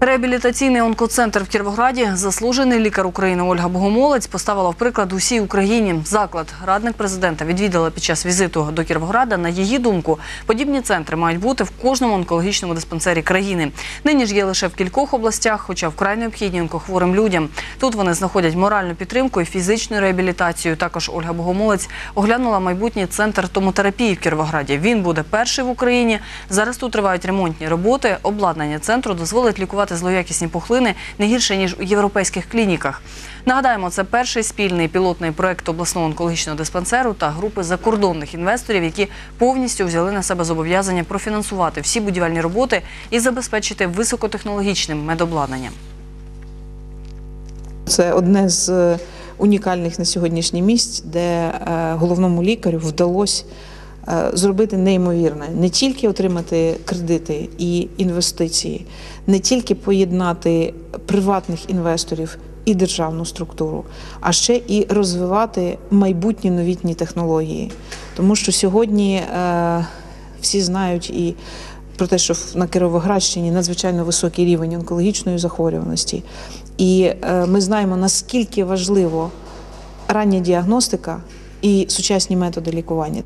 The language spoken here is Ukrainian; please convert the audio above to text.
Реабілітаційний онкоцентр в Кіровограді заслужений лікар України Ольга Богомолець поставила в приклад усій Україні. Заклад радник президента відвідала під час візиту до Кіровограда. На її думку, подібні центри мають бути в кожному онкологічному диспансері країни. Нині ж є лише в кількох областях, хоча вкрай необхідні онкохворим людям. Тут вони знаходять моральну підтримку і фізичну реабілітацію. Також Ольга Богомолець оглянула майбутній центр томотерапії в Кіровограді. Він буде перший в Україні. Зараз тут тривають ремонтні роботи. Обладнання центру дозволить лікувати злоякісні пухлини не гірше ніж у європейських клініках. Нагадаємо, це перший спільний пілотний проект обласного онкологічного диспансеру та групи закордонних інвесторів, які повністю взяли на себе зобов'язання профінансувати всі будівельні роботи і забезпечити високотехнологічним медобладнанням. Це одне з е, унікальних на сьогоднішній місць, де е, головному лікарю вдалося зробити неймовірне, не тільки отримати кредити і інвестиції, не тільки поєднати приватних інвесторів і державну структуру, а ще і розвивати майбутні новітні технології. Тому що сьогодні е, всі знають і про те, що на Кіровоградщині надзвичайно високий рівень онкологічної захворюваності. І е, ми знаємо, наскільки важливо рання діагностика і сучасні методи лікування.